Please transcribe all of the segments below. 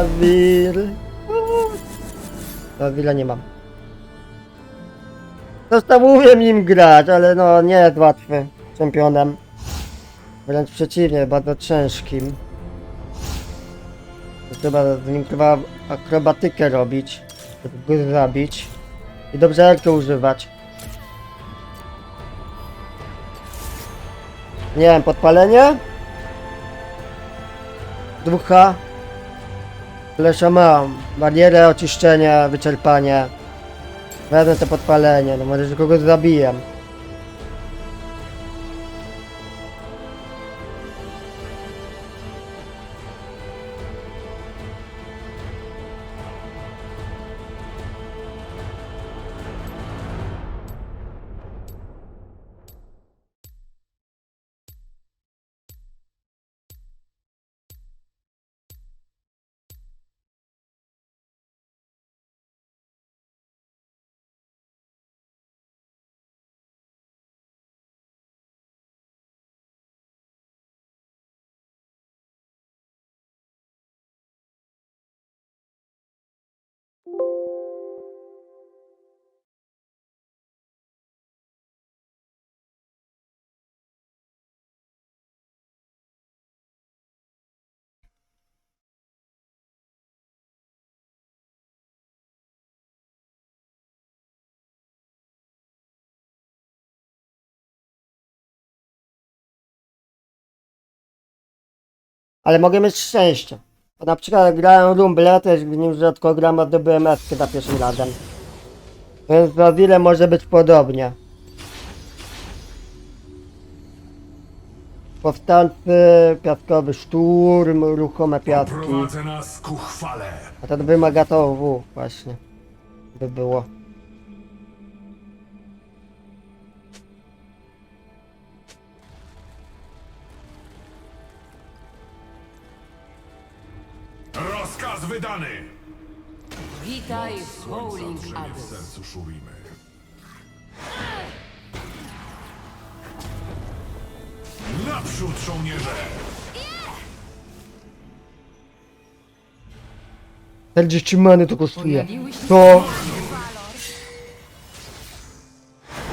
Azir. Azira nie mam. Umiem nim grać, ale no nie jest łatwy czempionem. Wręcz przeciwnie, bardzo ciężkim. Trzeba z nim chyba akrobatykę robić, żeby go zabić. I dobrze elkę używać. Nie wiem, podpalenie? Ducha. Flesza mam. Barierę, oczyszczenie, wyczerpanie. Wezmę to podpalenie, no może że kogoś zabiję. Ale mogę mieć szczęście. Bo na przykład grałem Rumble, też w nim rzadko gram, a zdobyłem eskę za pierwszym razem. Więc za wiele może być podobnie. Powstańcy, piaskowy szturm, ruchome piaski. A to wymaga to W właśnie. By było. Rozkaz wydany. Witaj w Bowling Brzemię w Abyss. sercu. Naprzód, żołnierze! 40 many to kosztuje. To...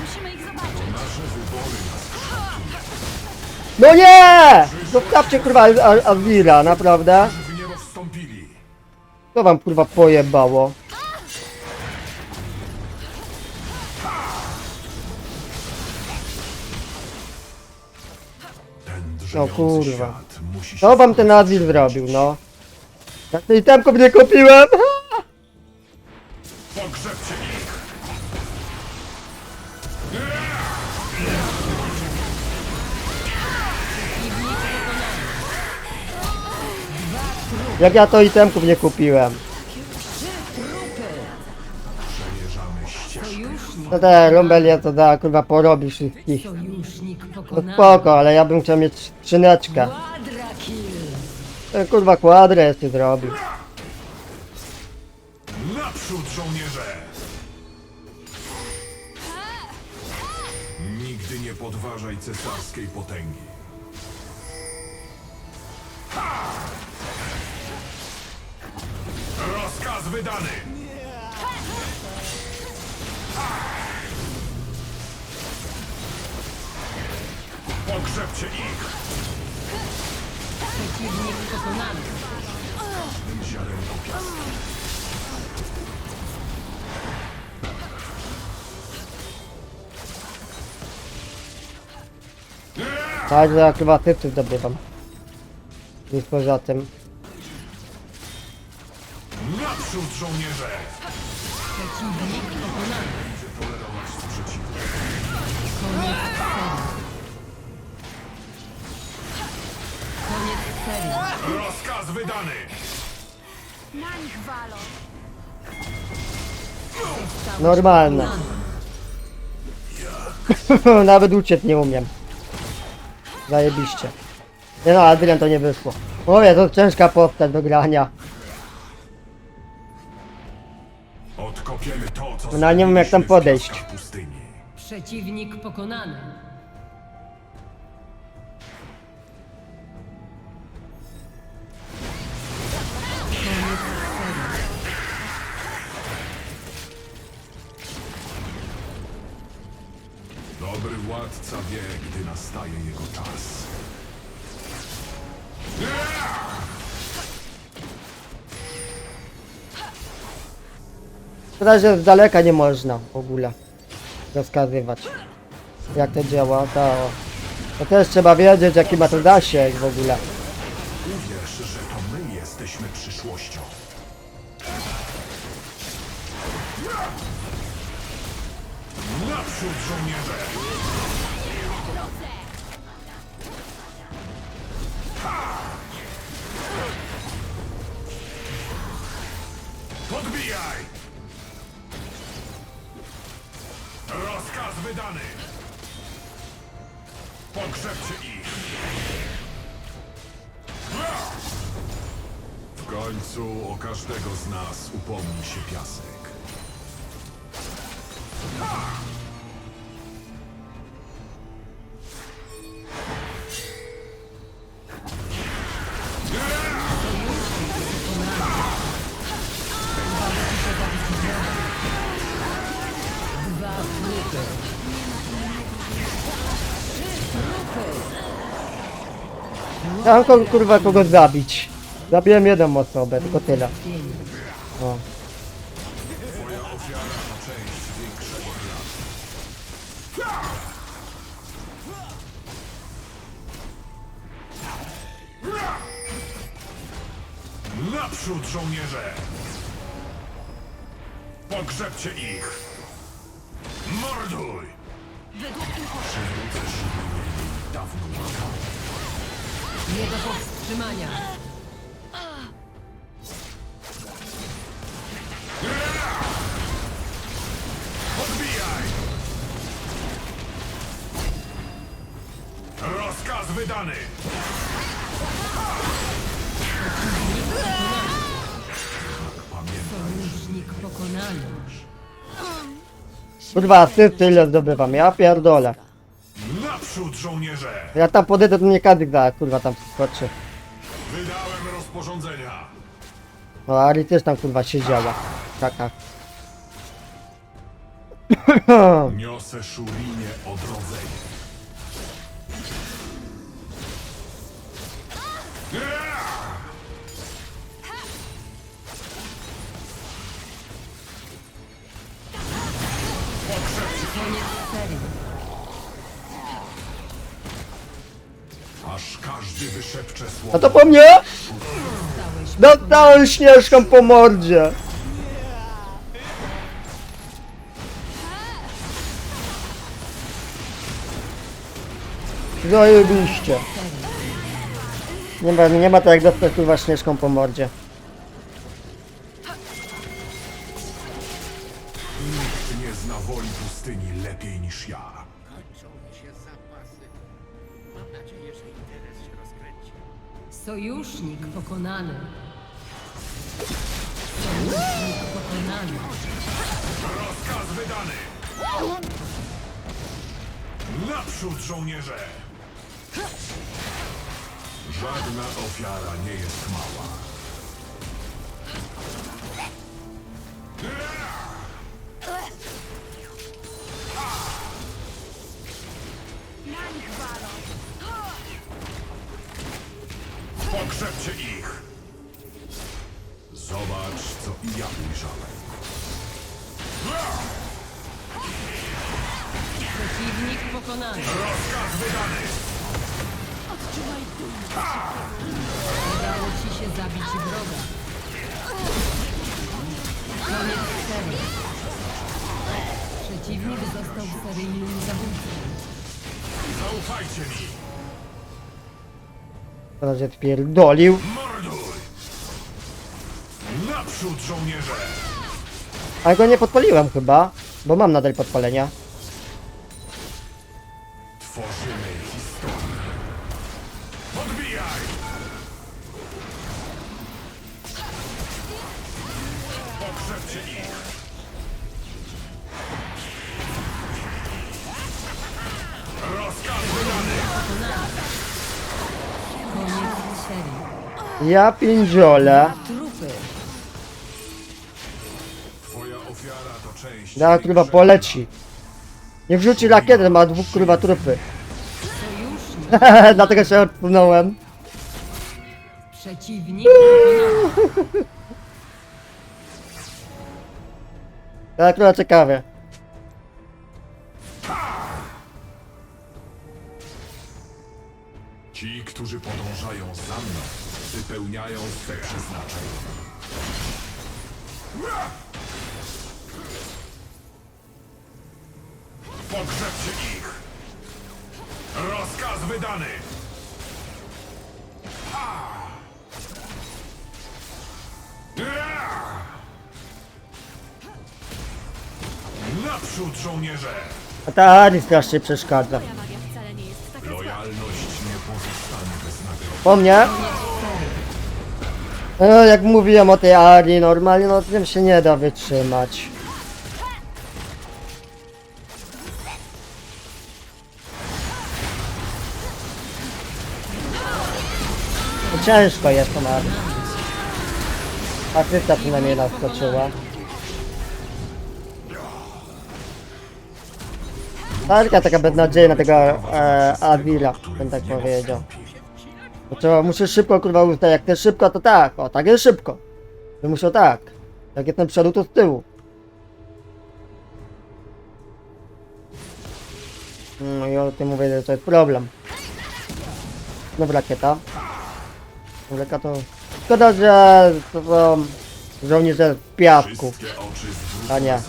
Musimy ich zobaczyć. No nie! Zostawcie kurwa Al- Azira, naprawdę? Co wam kurwa pojebało? No kurwa. Co wam ten Azir zrobił, no? Jak tej temków nie kupiłem? Pogrzebcie Jak ja to itemków nie kupiłem? No te Rumbelie to da kurwa porobi wszystkich. No spoko, ale ja bym chciał mieć kill. Ten kurwa kwadrę jeszcze zrobił. Naprzód, żołnierze! Nigdy nie podważaj cesarskiej potęgi. Rozkaz wydany! Pogrzebcie ich! Przeciwnik pokonany. Tym ziarenku piasku. Tak, że akrobatycy zdobywam. Nic poza tym. Naprzód, żołnierze! Przeciwnik pokonany. Będzie tolerować sprzeciw. Koniec serii. Koniec serii. Rozkaz wydany! Na nich walą. Normalne. Nawet uciec nie umiem. Zajebiście. Nie no, Adrian to nie wyszło. Mówię, to ciężka postać do grania. No nie wiem jak tam podejść. Przeciwnik pokonany. Dobry władca wie, gdy nastaje jego czas. W razie z daleka nie można w ogóle rozkazywać. Jak to działa, to... To też trzeba wiedzieć, jaki ma to zasięg w ogóle. Uwierz, że to my jesteśmy przyszłością. Naprzód, żołnierze! Podbijaj! Wydany! Pogrzebcie ich! W końcu o każdego z nas upomni się piasek. Dwa Ja mam kogo, kurwa kogo zabić. Zabiłem jedną osobę, tylko tyle. O. Naprzód, żołnierze! Pogrzebcie ich! Morduj! Według uchodźców Nie do powstrzymania. Podbijaj! Rozkaz wydany! Sojusznik pokonany. Kurwa, asysty ile zdobywam, ja pierdolę. Naprzód żołnierze! Ja tam podejdę, to nie każdy da, kurwa tam skoczy. Wydałem rozporządzenia! No, Ari też tam kurwa siedziała. Kaka. Niosę Szurinie odrodzenie. Aż każdy wyszepcze A słowo. to po mnie? Dostałem śnieżką po mordzie. Zajebiście. Nie ma, nie ma tak jak dostać kurwa śnieżką po mordzie. Sojusznik pokonany. Sojusznik pokonany. Rozkaz wydany! Naprzód, żołnierze! Żadna ofiara nie jest mała. na nich walą. Pogrzebcie ich! Zobacz, co i ja ujrzałem. Przeciwnik pokonany. Rozkaz wydany! Odczuwaj ból. Udało ci się zabić wroga. Koniec serii. Przeciwnik został seryjnym zabójcą. Zaufajcie mi! Teraz się pierdolił. Morduj! Naprzód, żołnierze! Ale go nie podpaliłem chyba, bo mam nadal podpalenia. Ja pindziole. Trupy. Twoja ofiara to część... Zaraz kurwa poleci. Nie wrzuci rakiety, ma dwóch kurwa trupy. Dlatego się odsunąłem. przeciwnik. To akurat ciekawe. Ci, którzy podążają za mną, wypełniają swe przeznaczenie. Pogrzebcie ich! Rozkaz wydany! Ha! Naprzód, żołnierze! A ta Ari strasznie przeszkadza. Moja magia wcale nie jest taka zła. Lojalność nie pozostanie bez nagrody. Po mnie? No, jak mówiłem o tej Ari, normalnie no tym się nie da wytrzymać. No, Ciężko jest to Ari. Asysta przynajmniej naskoczyła. Tarka taka beznadziejna tego e, Avila, bym tak powiedział. Bo trzeba, muszę szybko kurwa ustać, jak to jest szybko to tak, o tak jest szybko. To muszę tak. Jak jestem z przodu to z tyłu. No i o tym mówię, że to jest problem. Znowu rakieta. Rakieta to... Szkoda, że to są żołnierze w piasku. A nie.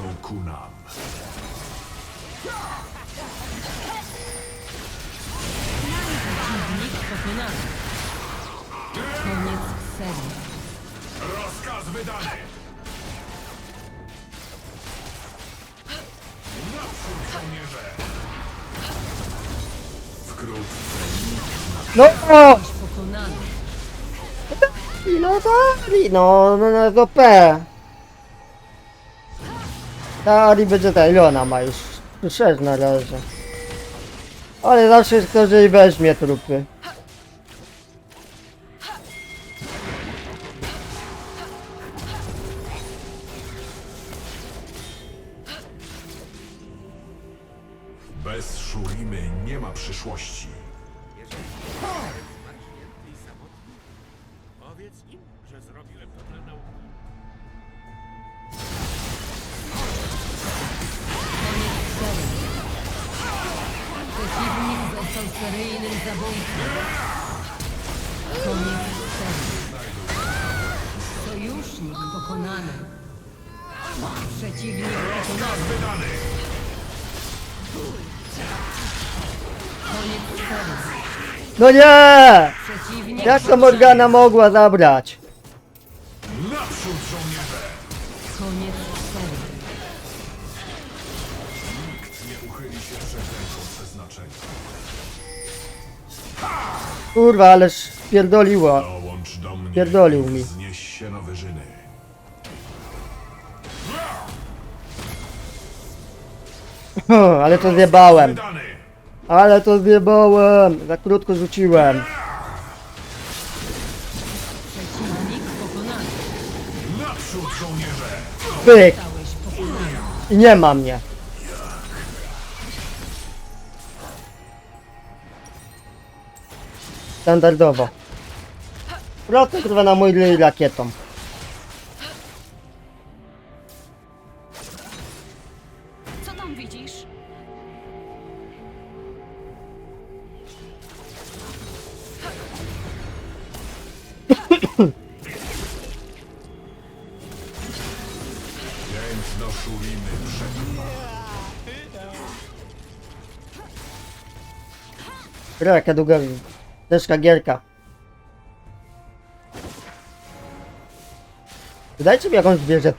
Wydany! Naprzód, żołnierze! Wkrótce No! O! Pokonany. No tak, no, no, no to P. Ta Ari będzie ta, ile ona ma już? 6 na razie. Ale zawsze ktoś jej weźmie trupy. Przyszłości. No nie! Jak to Morgana mogła zabrać? Kurwa, ależ pierdoliło. Pierdolił mi. Się na wyżyny. Ale to zjebałem. Ale to zjebałem. Za krótko rzuciłem. Pyk! I nie ma mnie. Standardowo. Wracam kurwa na mój ryj rakietą. Jaka długa, ciężka gierka. Dajcie mi jakąś wieżę.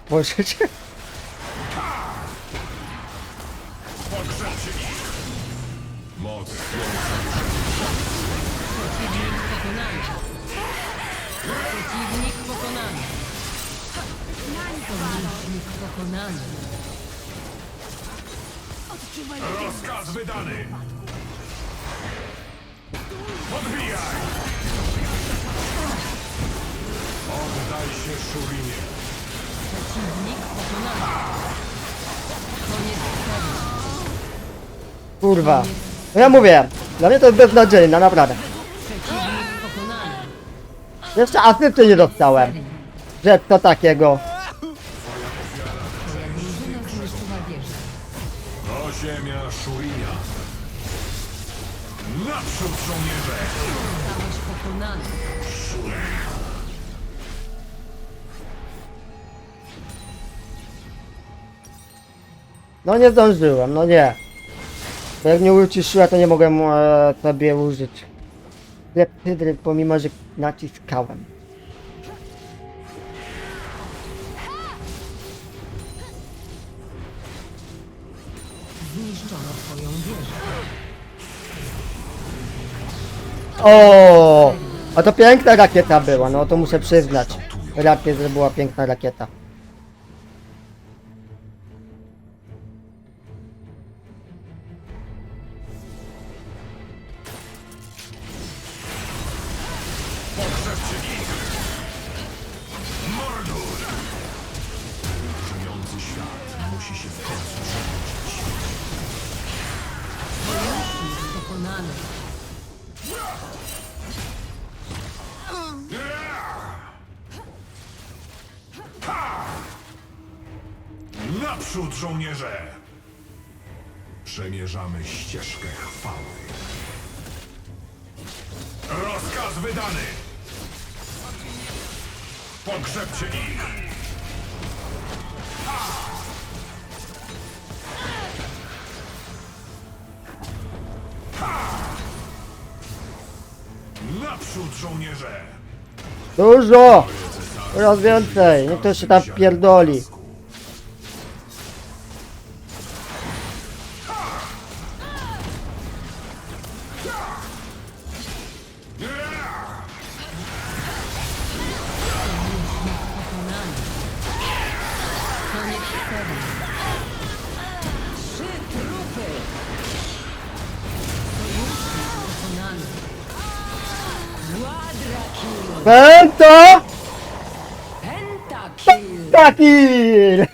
Odczuwaj Rozkaz wydany! Podbijaj! Oddaj się Szurimie! Przeciwnik pokonany. Koniec serii. Kurwa. No ja mówię, dla mnie to jest beznadziejne, naprawdę. Przeciwnik pokonany. Jeszcze asysty nie dostałem. Że to takiego. Zniszczyła wieżę. Do ziemia. Naprzód żołnierze! Zostałeś pokonany. No nie zdążyłem, no nie. Bo jak nie uciszyła, to nie mogłem e, sobie użyć. Klepsydry, pomimo że naciskałem. O, A to piękna rakieta była, no to muszę przyznać. Rakiet, była piękna rakieta. Naprzód żołnierze! Przemierzamy ścieżkę chwały. Rozkaz wydany! Pogrzebcie ich! Naprzód żołnierze! Dużo! Coraz więcej, niech to się tam pierdoli.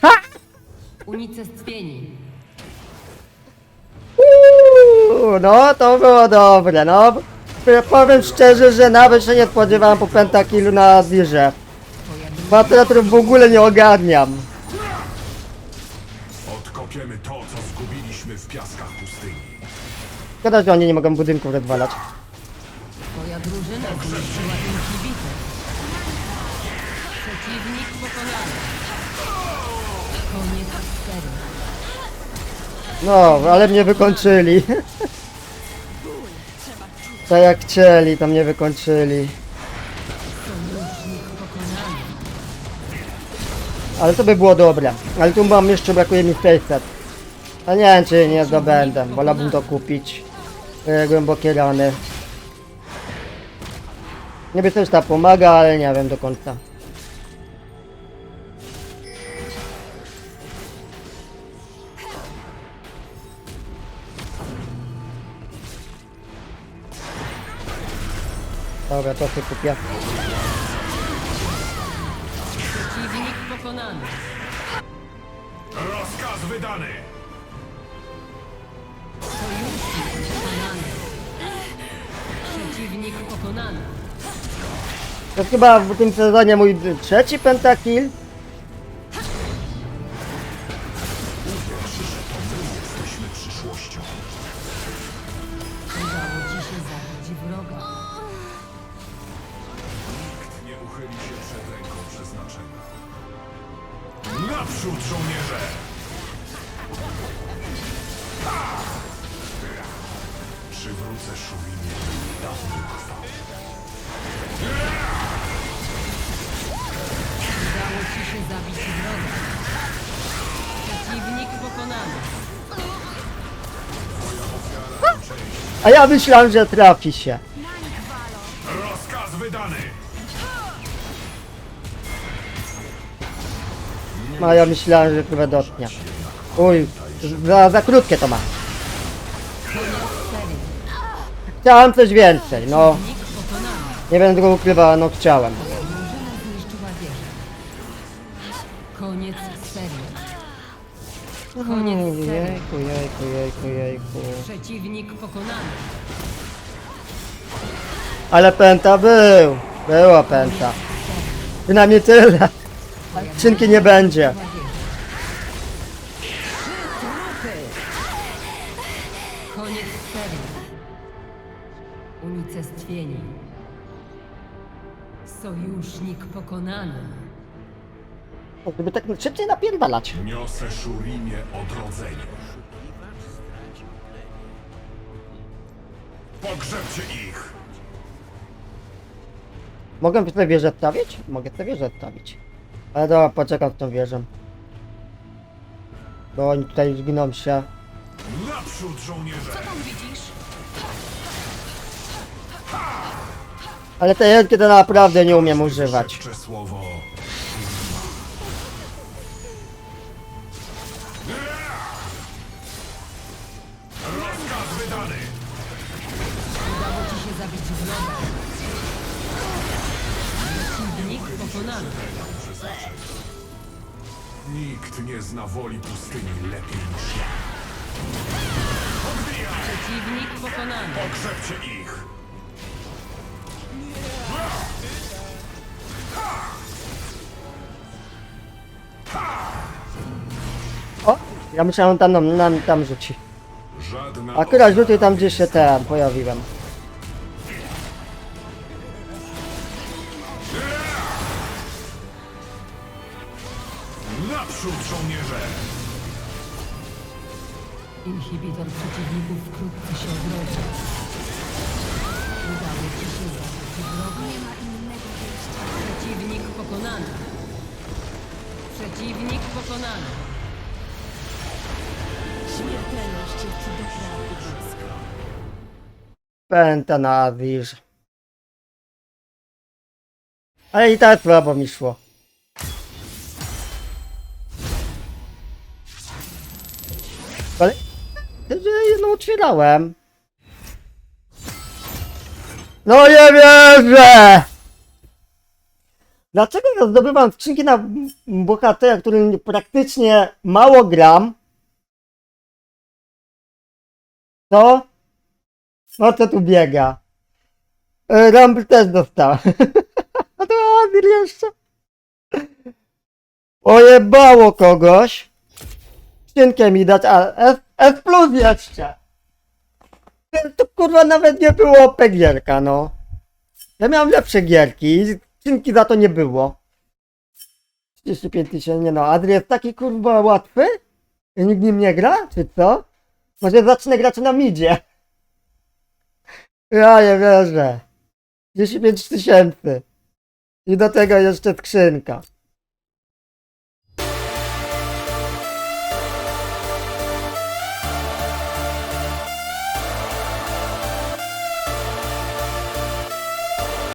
Ha! Unicestwieni. Uuu, No, to było dobre, no. Powiem szczerze, że nawet się nie spodziewałem po pentakilu na Azirze. Patriotów w ogóle nie ogarniam. Odkopiemy to, co zgubiliśmy w piaskach pustyni. Szkoda, że oni nie mogą budynków rozwalać. Twoja drużyna No, ale mnie wykończyli. Tak jak chcieli, to mnie wykończyli. Ale to by było dobre. Ale tu mam jeszcze brakuje mi 600. A nie wiem czy nie zdobędę. Wolałbym to kupić. E, głębokie rany. Niby też ta pomaga, ale nie wiem do końca. Dobra, to sobie kupię. Przeciwnik pokonany. Rozkaz wydany! Sojusznik pokonany. Przeciwnik pokonany. To jest chyba w tym sezonie mój trzeci pentakill. Ja myślałem, że trafi się. Rozkaz wydany! No ja myślałem, że chyba dotknie. Uj, za, za krótkie to ma. Koniec serii. Chciałem coś więcej, no. Nie będę go ukrywał, no chciałem. Drużyna zniszczyła wieżę. Koniec serii. Koniec serii. Jejku, jejku, jejku, jejku. Przeciwnik pokonany. Ale pęta był. Była pęta. Przynajmniej tyle. Skrzynki nie będzie. Koniec serii. Unicestwienie. Sojusznik pokonany. O, Żeby tak szybciej napierdalać. Niosę Szurimie odrodzenie. Pogrzebcie ich! Mogę tę wieżę wstawić? Mogę tę wieżę wstawić. Ale dobra, poczekam z tą wieżą. Bo oni tutaj zginą się. Naprzód, żołnierze! Co tam widzisz? Ale te jedki to naprawdę nie umiem używać. Słowo. Pokonany. Nikt nie zna woli pustyni lepiej niż ja. Przeciwnik pokonany. Pogrzebcie ich! O! Ja myślałem tam, nam, nam tam rzuci. Żadna Akurat rzucił tam gdzieś się ten pojawiłem. Inhibitor przeciwników wkrótce się odrodzi. Udało ci się zabić wroga. Nie ma innego wyjścia. Przeciwnik pokonany. Przeciwnik pokonany. Śmiertelność jest doprawdy blisko. Pęta na Awirze. Ale i tak słabo mi szło. Że jedną otwierałem. No nie wierzę! Dlaczego ja zdobywam skrzynki na bohatera, którym praktycznie mało gram? Co? No co tu biega? Rumble też dostał. A to jeszcze. Ojebało kogoś. Skrzynkę mi dać, a F, F plus jeszcze. To kurwa nawet nie było OP gierka, no. Ja miałem lepsze gierki i skrzynki za to nie było. 35 tysięcy, nie no, Adrian jest taki kurwa łatwy? I nikt nim nie gra, czy co? Może zacznę grać na midzie. Ja nie wierzę. 10 tysięcy. I do tego jeszcze skrzynka.